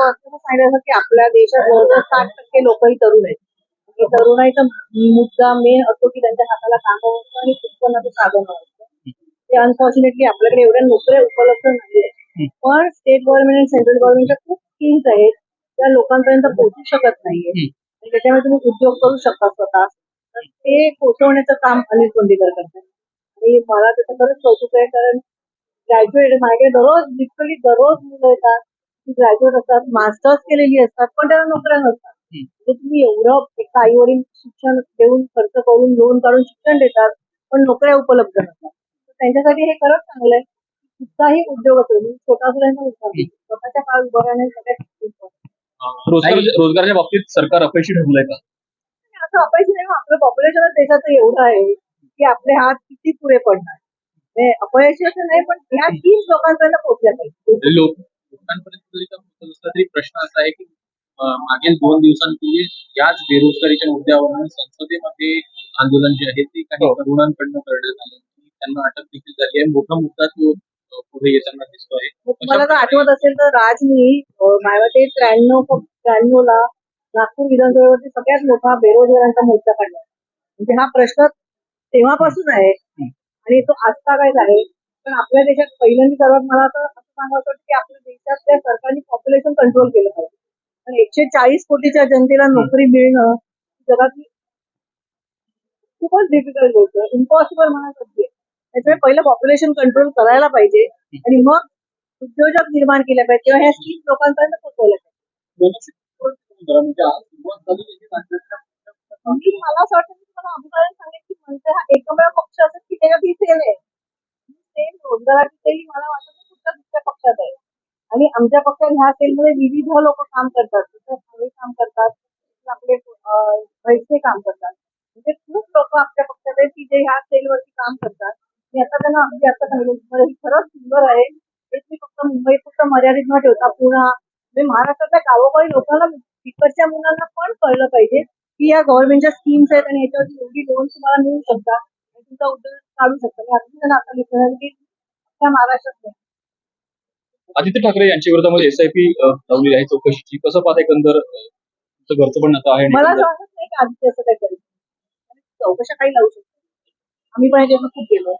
असं सांगितलं की आपल्या देशात जवळजवळ साठ टक्के लोक ही तरुण आहेत. तरुणाईचा मुद्दा मेन असतो की त्यांच्या हाताला काम आणि उत्पन्नाचं साधन ते अनफॉर्च्युनेटली आपल्याकडे एवढ्या नोकऱ्या उपलब्ध नाहीये पण स्टेट गव्हर्नमेंट आणि सेंट्रल गव्हर्नमेंटच्या खूप स्कीम्स आहेत. त्या लोकांपर्यंत पोहोचू शकत नाहीये त्याच्यामुळे तुम्ही उद्योग करू शकता स्वतः. तर ते पोहोचवण्याचं काम अनिल कोंडीकर करतात. आणि मला त्याचं खरंच कौतुक आहे कारण ग्रॅज्युएट माझ्याकडे दररोज लिटरली दररोज मुलं येतात. ग्रॅज्युएट असतात मास्टर्स केलेली असतात पण त्यांना नोकऱ्या नसतात. म्हणजे तुम्ही एवढं एका आई वडील शिक्षण देऊन खर्च करून लोन काढून शिक्षण देतात पण नोकऱ्या उपलब्ध नसतात. तर त्यांच्यासाठी हे खरंच चांगलं आहे. कुठलाही उद्योग असेल म्हणजे छोटा सुद्धा उद्योग. असेल, स्वतःच्या काळ उभं राहणे सगळ्यात रोजगाराच्या बाबतीत सरकार अपयशी ठरलंय का? असं अपायची नाही आपलं पॉप्युलेशनच देशाचं एवढं आहे की आपले हात किती पुरे पडणार. अपयशी असं नाही पण ह्या तीन लोकांपर्यंत पोहोचल्या पाहिजे. लोक लोकांपर्यंत जरी का पोहोचत असला तरी प्रश्न असा आहे की मागील दोन दिवसांपूर्वी याच बेरोजगारीच्या मुद्द्यावरून संसदेमध्ये आंदोलन जे आहे ते काही तरुणांकडनं करण्यात आलं. की त्यांना अटक देखील झाली आहे. मोठा मुद्दा तो पुढे येताना दिसतोय. तुम्हाला जर आठवत असेल तर राजनी माझ्या मते त्र्याण्णव त्र्याण्णव ला नागपूर विधानसभेवरती सगळ्यात मोठा बेरोजगारांचा मोर्चा काढला. म्हणजे हा प्रश्न तेव्हापासून आहे. आणि तो आजतागायत आहे पण आपल्या देशात पहिल्यांदा सर्वात मला तर असं सांगायचं वाटतं की आपल्या देशातल्या सरकारने पॉप्युलेशन कंट्रोल केलं पाहिजे. पण एकशे चाळीस कोटीच्या जनतेला नोकरी मिळणं जगातली खूपच डिफिकल्ट गोष्ट इम्पॉसिबल म्हणायचं त्याच्यामुळे पहिलं पॉप्युलेशन कंट्रोल करायला पाहिजे आणि मग उद्योजक निर्माण केले पाहिजे. किंवा ह्या स्कीम लोकांपर्यंत पोहोचवल्या पाहिजे. मला असं वाटतं रोजगाराची मला वाटत नाही कुठल्या दुसऱ्या पक्षात आहे. आणि आमच्या पक्षात ह्या सेलमध्ये विविध लोक काम करतात. तिथं काम करतात आपले पैसे काम करतात. म्हणजे खूप लोक आपल्या पक्षात आहेत की जे ह्या सेलवरती काम करतात. मी आता त्यांना अगदी आता सांगितलं ही खरंच सुंदर आहे. हे तुम्ही फक्त मुंबई फक्त मर्यादित न ठेवता पुणा म्हणजे महाराष्ट्रातल्या गावोगावी लोकांना तिकडच्या मुलांना पण कळलं पाहिजे की या गव्हर्नमेंटच्या स्कीम्स आहेत आणि याच्यावरती एवढी लोन तुम्हाला मिळू शकतात आणि तुमचा उद्योग काढू शकता. मी अगदी त्यांना आता लिहिलं की आदित्य ठाकरे यांच्या विरोधामध्ये एसआयपी लावली आहे चौकशीची. कसं पाहता एकंदर तुमचं घरचं पण आता आहे आणि मला असं एकंदर- वाटत नाही की आदित्य असं काही करेल चौकशा काही लावू शकतो आम्ही पण याच्यातून खूप गेलो.